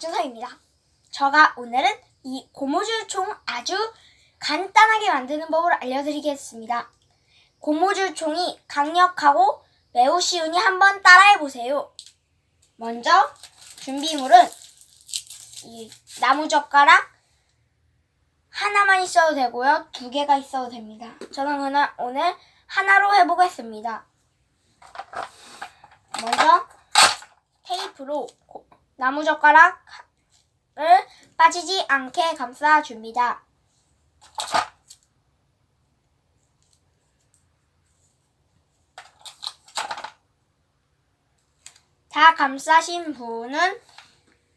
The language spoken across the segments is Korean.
박준서입니다. 저가 오늘은 이 고무줄총 아주 간단하게 만드는 법을 알려드리겠습니다. 고무줄총이 강력하고 매우 쉬우니 한번 따라해보세요. 먼저 준비물은 이 나무젓가락 하나만 있어도 되고요. 두 개가 있어도 됩니다. 저는 오늘, 오늘 하나로 해보겠습니다. 먼저 테이프로 고- 나무젓가락을 빠지지 않게 감싸줍니다. 다 감싸신 분은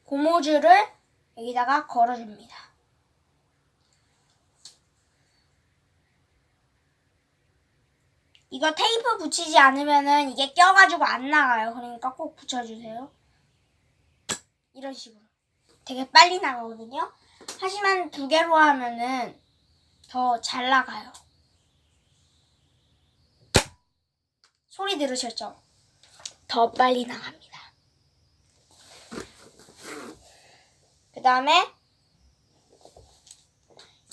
고무줄을 여기다가 걸어줍니다. 이거 테이프 붙이지 않으면은 이게 껴가지고 안 나가요. 그러니까 꼭 붙여주세요. 이런 식으로. 되게 빨리 나가거든요. 하지만 두 개로 하면은 더 잘 나가요. 소리 들으셨죠? 더 빨리 나갑니다. 그 다음에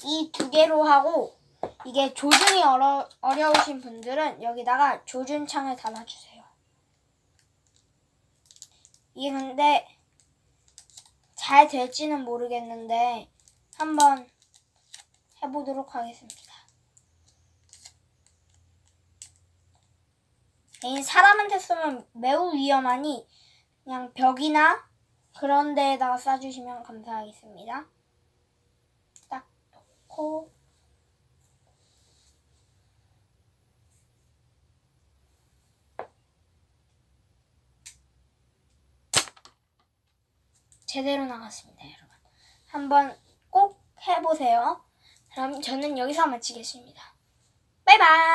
이 두 개로 하고 이게 조준이 어려, 어려우신 분들은 여기다가 조준창을 달아주세요. 이게 근데 잘 될지는 모르겠는데 한번 해보도록 하겠습니다. 이 사람한테 쓰면 매우 위험하니 그냥 벽이나 그런 데에다가 쏴주시면 감사하겠습니다. 딱 놓고 제대로 나갔습니다, 여러분. 한번 꼭 해보세요. 그럼 저는 여기서 마치겠습니다. 바이바이!